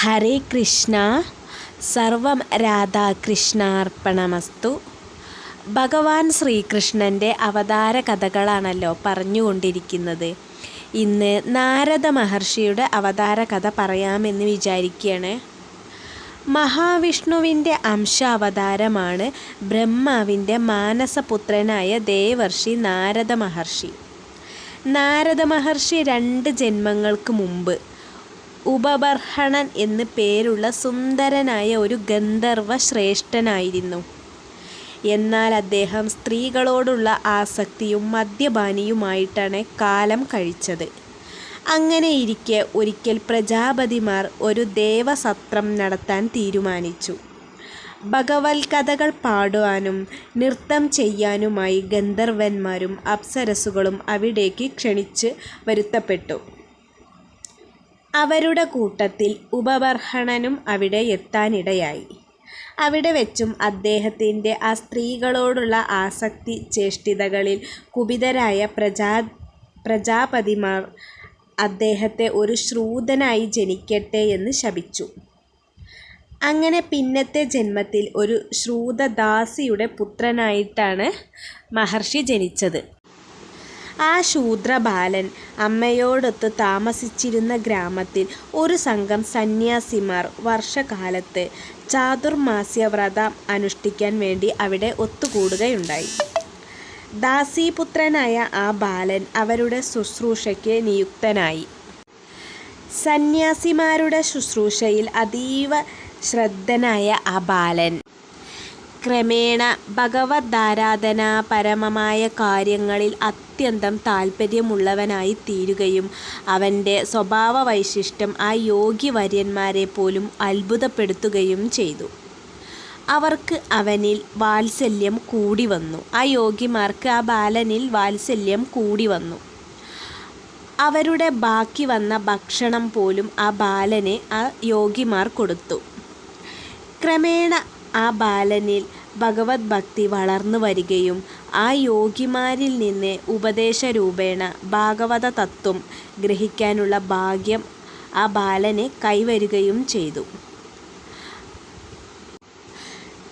ഹരേ കൃഷ്ണ സർവം രാധാകൃഷ്ണാർപ്പണമസ്തു. ഭഗവാൻ ശ്രീകൃഷ്ണന്റെ അവതാര കഥകളാണല്ലോ പറഞ്ഞുകൊണ്ടിരിക്കുന്നത്. ഇന്ന് നാരദ മഹർഷിയുടെ അവതാര കഥ പറയാമെന്ന് വിചാരിക്കുകയാണ് മഹാവിഷ്ണുവിന്റെ അംശാവതാരമാണ് ബ്രഹ്മാവിന്റെ മാനസപുത്രനായ ദേവർഷി നാരദ മഹർഷി നാരദ മഹർഷി രണ്ട് ജന്മങ്ങൾക്ക് മുമ്പ് ഉപബർഹണൻ എന്ന് പേരുള്ള സുന്ദരനായ ഒരു ഗന്ധർവ ശ്രേഷ്ഠനായിരുന്നു എന്നാൽ അദ്ദേഹം സ്ത്രീകളോടുള്ള ആസക്തിയും മദ്യപാനിയുമായിട്ടാണ് കാലം കഴിച്ചത്. അങ്ങനെയിരിക്കെ ഒരിക്കൽ പ്രജാപതിമാർ ഒരു ദേവസത്രം നടത്താൻ തീരുമാനിച്ചു. ഭഗവത് കഥകൾ പാടുവാനും നൃത്തം ചെയ്യാനുമായി ഗന്ധർവന്മാരും അപ്സരസുകളും അവിടേക്ക് ക്ഷണിച്ച് വരുത്തപ്പെട്ടു. അവരുടെ കൂട്ടത്തിൽ ഉപബർഹണനും അവിടെ എത്താനിടയായി. അവിടെ വെച്ചും അദ്ദേഹത്തിന്റെ ആ സ്ത്രീകളോടുള്ള ആസക്തി ചേഷ്ടിതകളിൽ കുപിതരായ പ്രജാ പ്രജാപതിമാർ അദ്ദേഹത്തെ ഒരു ശ്രൂതനായി ജനിക്കട്ടെ എന്ന് ശപിച്ചു. അങ്ങനെ പിന്നത്തെ ജന്മത്തിൽ ഒരു ശ്രൂതദാസിയുടെ പുത്രനായിട്ടാണ് മഹർഷി ജനിച്ചത്. ആ ശൂദ്രബാലൻ അമ്മയോടൊത്ത് താമസിച്ചിരുന്ന ഗ്രാമത്തിൽ ഒരു സംഘം സന്യാസിമാർ വർഷകാലത്ത് ചാതുർമാസ്യ വ്രതം അനുഷ്ഠിക്കാൻ വേണ്ടി അവിടെ ഒത്തുകൂടുകയുണ്ടായി. ദാസീപുത്രനായ ആ ബാലൻ അവരുടെ ശുശ്രൂഷയ്ക്ക് നിയുക്തനായി. സന്യാസിമാരുടെ ശുശ്രൂഷയിൽ അതീവ ശ്രദ്ധനായ ആ ബാലൻ ക്രമേണ ഭഗവദ്ധാരാധനാപരമമായ കാര്യങ്ങളിൽ അത്യന്തം താൽപ്പര്യമുള്ളവനായി തീരുകയും അവന്റെ സ്വഭാവ വൈശിഷ്ട്യം ആ യോഗിവര്യന്മാരെ പോലും അത്ഭുതപ്പെടുത്തുകയും ചെയ്തു. അവർക്ക് അവനിൽ വാത്സല്യം കൂടി വന്നു ആ യോഗിമാർക്ക് ആ ബാലനിൽ വാത്സല്യം കൂടി വന്നു അവരുടെ ബാക്കി വന്ന ഭക്ഷണം പോലും ആ ബാലനെ ആ യോഗിമാർ കൊടുത്തു. ക്രമേണ ആ ബാലനിൽ ഭഗവത് ഭക്തി വളർന്നു വരികയും ആ യോഗിമാരിൽ നിന്ന് ഉപദേശരൂപേണ ഭാഗവത തത്വം ഗ്രഹിക്കാനുള്ള ഭാഗ്യം ആ ബാലന് കൈവരുകയും ചെയ്തു.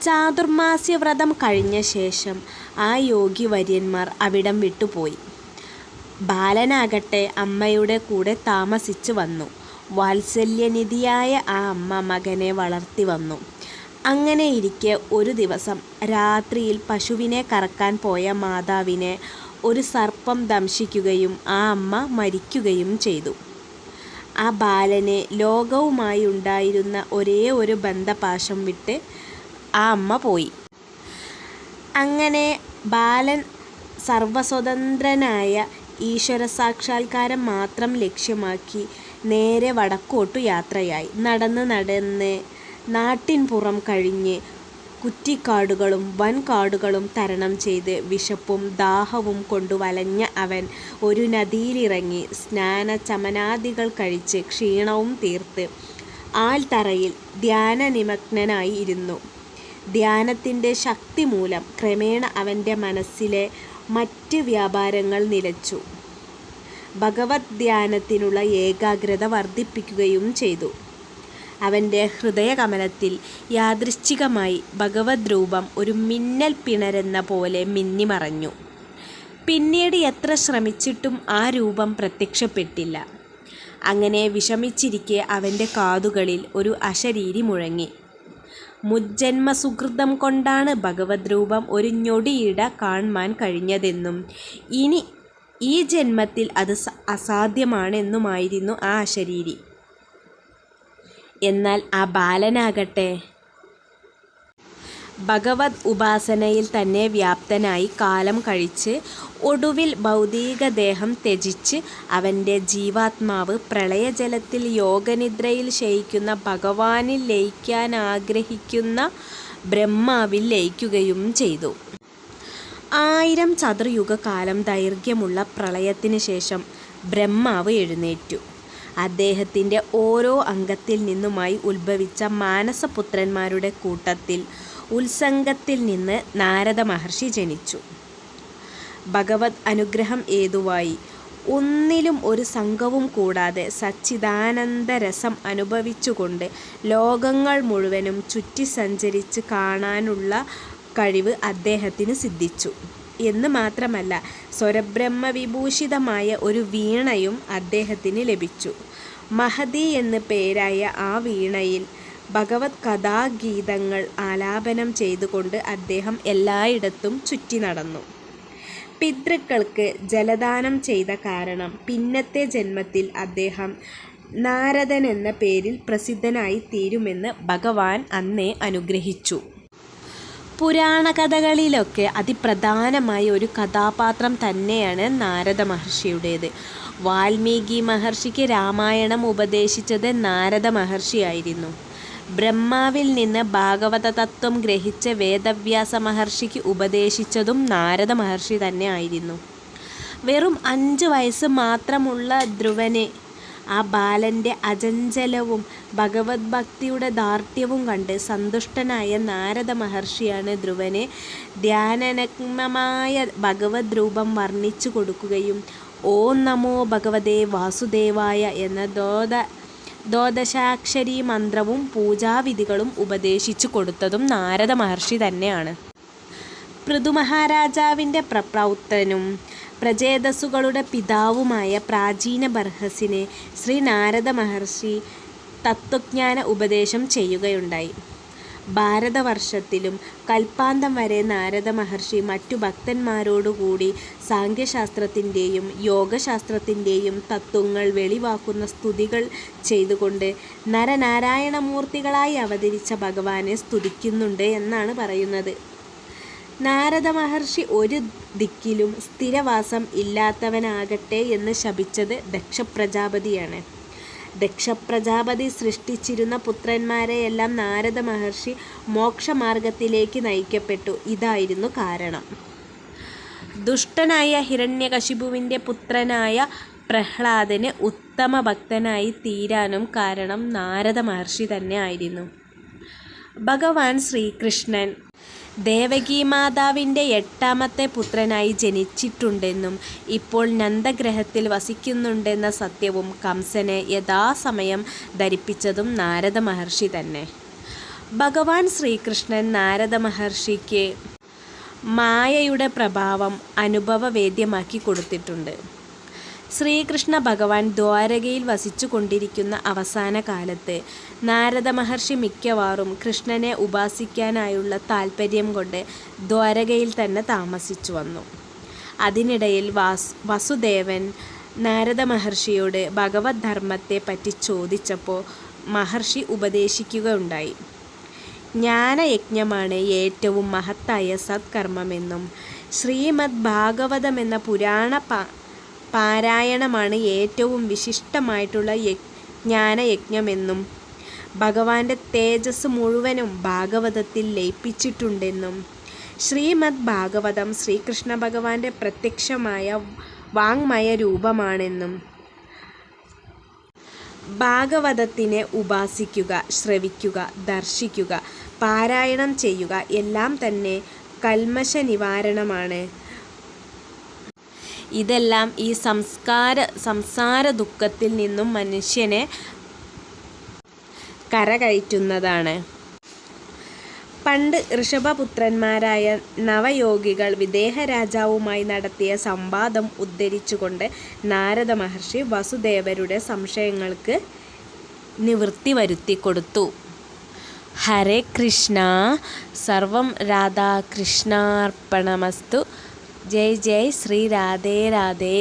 ചാതുർമാസ്യ വ്രതം കഴിഞ്ഞ ശേഷം ആ യോഗി വര്യന്മാർ അവിടം വിട്ടുപോയി. ബാലനാകട്ടെ അമ്മയുടെ കൂടെ താമസിച്ചു വന്നു. വാത്സല്യനിധിയായ ആ അമ്മ മകനെ വളർത്തി വന്നു. അങ്ങനെ ഇരിക്കെ ഒരു ദിവസം രാത്രിയിൽ പശുവിനെ കറക്കാൻ പോയ മാതാവിനെ ഒരു സർപ്പം ദംശിക്കുകയും ആ അമ്മ മരിക്കുകയും ചെയ്തു. ആ ബാലനെ ലോകവുമായി ഉണ്ടായിരുന്ന ഒരേ ഒരു ബന്ധപാശം വിട്ട് ആ അമ്മ പോയി. അങ്ങനെ ബാലൻ സർവസ്വതന്ത്രനായ ഈശ്വര സാക്ഷാത്കാരം മാത്രം ലക്ഷ്യമാക്കി നേരെ വടക്കോട്ടു യാത്രയായി. നടന്ന് നടന്ന് നാട്ടിൻപുറം കഴിഞ്ഞ് കുറ്റിക്കാടുകളും വൻകാടുകളും തരണം ചെയ്ത് വിശപ്പും ദാഹവും കൊണ്ടു വലഞ്ഞ അവൻ ഒരു നദിയിലിറങ്ങി സ്നാന ചമനാദികൾ കഴിച്ച് ക്ഷീണവും തീർത്ത് ആൽത്തറയിൽ ധ്യാനനിമഗ്നനായി ഇരുന്നു. ധ്യാനത്തിന്റെ ശക്തി മൂലം ക്രമേണ അവന്റെ മനസ്സിലെ മറ്റ് വ്യാപാരങ്ങൾ നിലച്ചു. ഭഗവത് ധ്യാനത്തിനുള്ള ഏകാഗ്രത വർദ്ധിപ്പിക്കുകയും ചെയ്തു. അവന്റെ ഹൃദയകമലത്തിൽ യാദൃശ്ചികമായി ഭഗവത് രൂപം ഒരു മിന്നൽ പിണരെന്ന പോലെ മിന്നിമറഞ്ഞു. പിന്നീട് എത്ര ശ്രമിച്ചിട്ടും ആ രൂപം പ്രത്യക്ഷപ്പെട്ടില്ല. അങ്ങനെ വിഷമിച്ചിരിക്കെ അവന്റെ കാതുകളിൽ ഒരു അശരീരി മുഴങ്ങി. മുജ്ജന്മ സുഹൃതം കൊണ്ടാണ് ഭഗവത് രൂപം ഒരു ഞൊടിയിട കാണുവാൻ കഴിഞ്ഞതെന്നും ഇനി ഈ ജന്മത്തിൽ അത് അസാധ്യമാണെന്നുമായിരുന്നു ആ അശരീരി. എന്നാൽ ആ ബാലനാകട്ടെ. ഭഗവത് ഉപാസനയിൽ തന്നെ വ്യാപ്തനായി കാലം കഴിച്ച് ഒടുവിൽ ഭൗതികദേഹം ത്യജിച്ച് അവന്റെ ജീവാത്മാവ് പ്രളയജലത്തിൽ യോഗനിദ്രയിൽ ശയിക്കുന്ന ഭഗവാനിൽ ലയിക്കാൻ ആഗ്രഹിക്കുന്ന ബ്രഹ്മാവിൽ ലയിക്കുകയും ചെയ്തു. ആയിരം ചതുർയുഗകാലം ദൈർഘ്യമുള്ള പ്രളയത്തിന് ശേഷം ബ്രഹ്മാവ് എഴുന്നേറ്റു. അദ്ദേഹത്തിന്റെ ഓരോ അംഗത്തിൽ നിന്നുമായി ഉത്ഭവിച്ച മാനസപുത്രന്മാരുടെ കൂട്ടത്തിൽ ഉത്സംഗത്തിൽ നിന്ന് നാരദ മഹർഷി ജനിച്ചു. ഭഗവത് അനുഗ്രഹം ഏതുവായി? ഒന്നിലും ഒരു സംഘവും കൂടാതെ സച്ചിദാനന്ദ രസം അനുഭവിച്ചുകൊണ്ട് ലോകങ്ങൾ മുഴുവനും ചുറ്റി സഞ്ചരിച്ച് കാണാനുള്ള കഴിവ് അദ്ദേഹത്തിന് സിദ്ധിച്ചു. എന്ന് മാത്രമല്ല സ്വരബ്രഹ്മവിഭൂഷിതമായ ഒരു വീണയും അദ്ദേഹത്തിന് ലഭിച്ചു. മഹതി എന്ന് പേരായ ആ വീണയിൽ ഭഗവത് കഥാഗീതങ്ങൾ ആലാപനം ചെയ്തുകൊണ്ട് അദ്ദേഹം എല്ലായിടത്തും ചുറ്റി നടന്നു. പിതൃക്കൾക്ക് ജലദാനം ചെയ്ത കാരണം പിന്നത്തെ ജന്മത്തിൽ അദ്ദേഹം നാരദൻ എന്ന പേരിൽ പ്രസിദ്ധനായി തീരുമെന്ന് ഭഗവാൻ അന്നേ അനുഗ്രഹിച്ചു. പുരാണകഥകളിലൊക്കെ അതിപ്രധാനമായ ഒരു കഥാപാത്രം തന്നെയാണ് നാരദ മഹർഷിയുടേത്. വാൽമീകി മഹർഷിക്ക് രാമായണം ഉപദേശിച്ചത് നാരദ മഹർഷിയായിരുന്നു. ബ്രഹ്മാവിൽ നിന്ന് ഭാഗവത തത്വം ഗ്രഹിച്ച വേദവ്യാസ മഹർഷിക്ക് ഉപദേശിച്ചതും നാരദ മഹർഷി തന്നെ ആയിരുന്നു. വെറും അഞ്ച് വയസ്സ് മാത്രമുള്ള ധ്രുവനെ ആ ബാലന്റെ അചഞ്ചലവും ഭഗവത് ഭക്തിയുടെ ദാർഢ്യവും കണ്ട് സന്തുഷ്ടനായ നാരദ മഹർഷിയാണ് ധ്രുവനെ. ധ്യാനനഗ്നമായ ഭഗവത് രൂപം വർണിച്ചു കൊടുക്കുകയും ഓം നമോ ഭഗവതേ വാസുദേവായ എന്ന ദോദ ദ്വാദശാക്ഷരി മന്ത്രവും പൂജാവിധികളും ഉപദേശിച്ചു കൊടുത്തതും നാരദ മഹർഷി തന്നെയാണ്. പൃഥുമഹാരാജാവിന്റെ പ്രപ്രൗത്തനും പ്രചേതസ്സുകളുടെ പിതാവുമായ പ്രാചീന ബർഹസിനെ ശ്രീ നാരദ മഹർഷി തത്വജ്ഞാന ഉപദേശം ചെയ്യുകയുണ്ടായി. ഭാരതവർഷത്തിലും കൽപ്പാന്തം വരെ നാരദ മഹർഷി മറ്റു ഭക്തന്മാരോടുകൂടി സാങ്ഖ്യശാസ്ത്രത്തിന്റെയും യോഗശാസ്ത്രത്തിന്റെയും തത്വങ്ങൾ വെളിവാക്കുന്ന സ്തുതികൾ ചെയ്തുകൊണ്ട് നരനാരായണമൂർത്തികളായി അവതരിച്ച ഭഗവാനെ സ്തുതിക്കുന്നുണ്ട് എന്നാണ് പറയുന്നത്. നാരദ മഹർഷി ഒരു ദിക്കിലും സ്ഥിരവാസം ഇല്ലാത്തവനാകട്ടെ എന്ന് ശപിച്ചത് ദക്ഷപ്രജാപതിയാണ്. ദക്ഷപ്രജാപതി സൃഷ്ടിച്ചിരുന്ന പുത്രന്മാരെയെല്ലാം നാരദ മഹർഷി മോക്ഷമാർഗത്തിലേക്ക് നയിക്കപ്പെട്ടു. ഇതായിരുന്നു കാരണം. ദുഷ്ടനായ ഹിരണ്യകശിപുവിന്റെ പുത്രനായ പ്രഹ്ലാദന് ഉത്തമ ഭക്തനായി തീരാനും കാരണം നാരദ മഹർഷി തന്നെ ആയിരുന്നു. ഭഗവാൻ ശ്രീകൃഷ്ണൻ ദേവകി മാതാവിന്റെ എട്ടാമത്തെ പുത്രനായി ജനിച്ചിട്ടുണ്ടെന്നും ഇപ്പോൾ നന്ദഗ്രഹത്തിൽ വസിക്കുന്നുണ്ടെന്ന സത്യവും കംസനെ യഥാസമയം ധരിപ്പിച്ചതും നാരദ മഹർഷി തന്നെ. ഭഗവാൻ ശ്രീകൃഷ്ണൻ നാരദ മഹർഷിക്ക് മായയുടെ പ്രഭാവം അനുഭവവേദ്യമാക്കി കൊടുത്തിട്ടുണ്ട്. ശ്രീകൃഷ്ണ ഭഗവാൻ ദ്വാരകയിൽ വസിച്ചു കൊണ്ടിരിക്കുന്ന അവസാന കാലത്ത് നാരദ മഹർഷി മിക്കവാറും കൃഷ്ണനെ ഉപാസിക്കാനായുള്ള താൽപ്പര്യം കൊണ്ട് ദ്വാരകയിൽ തന്നെ താമസിച്ചു വന്നു. അതിനിടയിൽ വാസ് വസുദേവൻ നാരദ മഹർഷിയോട് ഭഗവത് ധർമ്മത്തെ പറ്റി ചോദിച്ചപ്പോൾ മഹർഷി ഉപദേശിക്കുകയുണ്ടായി. ജ്ഞാനയജ്ഞമാണ് ഏറ്റവും മഹത്തായ സത്കർമ്മമെന്നും ശ്രീമദ് ഭാഗവതം എന്ന പുരാണ പാരായണമാണ് ഏറ്റവും വിശിഷ്ടമായിട്ടുള്ള ജ്ഞാനയജ്ഞമെന്നും ഭഗവാന്റെ തേജസ് മുഴുവനും ഭാഗവതത്തിൽ ലയിപ്പിച്ചിട്ടുണ്ടെന്നും ശ്രീമദ് ഭാഗവതം ശ്രീകൃഷ്ണ ഭഗവാന്റെ പ്രത്യക്ഷമായ വാങ്മയ രൂപമാണെന്നും ഭാഗവതത്തിനെ ഉപാസിക്കുക ശ്രവിക്കുക ദർശിക്കുക പാരായണം ചെയ്യുക എല്ലാം തന്നെ കൽമശ നിവാരണമാണ് ഇതെല്ലാം ഈ സംസ്കാര സംസാര ദുഃഖത്തിൽ നിന്നും മനുഷ്യനെ കരകയറ്റുന്നതാണ്. പണ്ട് ഋഷഭപുത്രന്മാരായ നവയോഗികൾ വിദേഹ രാജാവുമായി നടത്തിയ സംവാദം ഉദ്ധരിച്ചുകൊണ്ട് നാരദ മഹർഷി വസുദേവരുടെ സംശയങ്ങൾക്ക് നിവൃത്തി വരുത്തി കൊടുത്തു ഹരേ കൃഷ്ണ സർവം രാധാകൃഷ്ണാർപ്പണമസ്തു. ജയ് ജയ് ശ്രീ രാധേ രാധേ.